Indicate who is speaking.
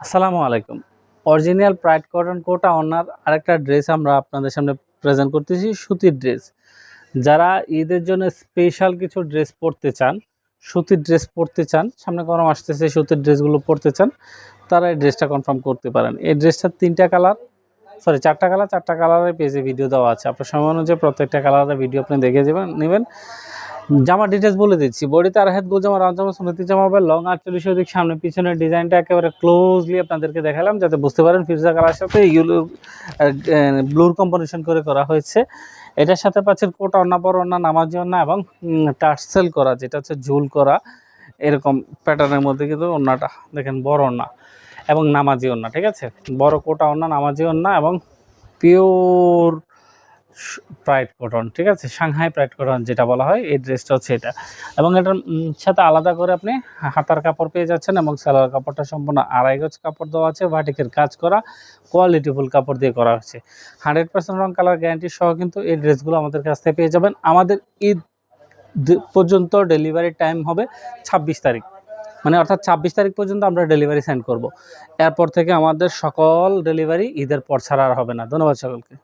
Speaker 1: আসসালামু আলাইকুম। Original pride cotton Kota ওনার আরেকটা ড্রেস আমরা আপনাদের সামনে প্রেজেন্ট করতেছি, সুতির ড্রেস যারা ঈদের জন্য স্পেশাল কিছু ড্রেস পরতে চান, সুতির ড্রেস পরতে চান, সামনে গরম আসতেছে, সুতির ড্রেসগুলো পরতে চান, তারা এই ড্রেসটা কনফার্ম করতে পারেন। এই ড্রেসটার তিনটা কালার সরি চারটা কালার চারটা কালারের পেজে ভিডিও দেওয়া আছে। আপনার সময় অনুযায়ী প্রত্যেকটা কালারের ভিডিও আপনি দেখে যাবেন, নেবেন। জামার ডিটেলস বলে দিচ্ছি। বডিতে আর হাত গোল জামা সুনতি জামা হবে লং আটচল্লিশ দিক সামনে। পিছনের ডিজাইনটা একেবারে ক্লোজলি আপনাদেরকে দেখালাম, যাতে বুঝতে পারেন ফিরজা কালার সাথে ইউলো ব্লুর কম্বিনেশন করে করা হয়েছে। এটার সাথে পাচ্ছেন কোট, অন্না বড় অন্না, নামাজি অন্না এবং টার্সেল করা, যেটা হচ্ছে ঝুল করা। এরকম প্যাটার্নের মধ্যে কিন্তু অন্যটা, দেখেন বড় অন্না এবং নামাজি অন্না, ঠিক আছে? বড় কোটা অন্না, নামাজি অন্না এবং পিওর প্রাইড কটন ঠিক আছে? সাংহাই প্রাইড কটন যেটা বলা হয়, এই ড্রেসটা হচ্ছে এটা। এবং এটার সাথে আলাদা করে আপনি হাতার কাপড় পেয়ে যাচ্ছেন এবং সালোয়ার কাপড়টা সম্পূর্ণ আড়াই গজ কাপড় দেওয়া আছে ভাটিকের কাজ করা কোয়ালিটিফুল কাপড় দিয়ে করা হচ্ছে। হান্ড্রেড পার্সেন্ট রং কালার গ্যারান্টি সহ কিন্তু এই ড্রেসগুলো আমাদের কাছ থেকে পেয়ে যাবেন। আমাদের ঈদ পর্যন্ত ডেলিভারি টাইম হবে ছাব্বিশ তারিখ। মানে অর্থাৎ ছাব্বিশ তারিখ পর্যন্ত আমরা ডেলিভারি সেন্ড করব। এরপর থেকে আমাদের সকল ডেলিভারি ঈদের পর ছাড়া আর হবে না। ধন্যবাদ সকলকে।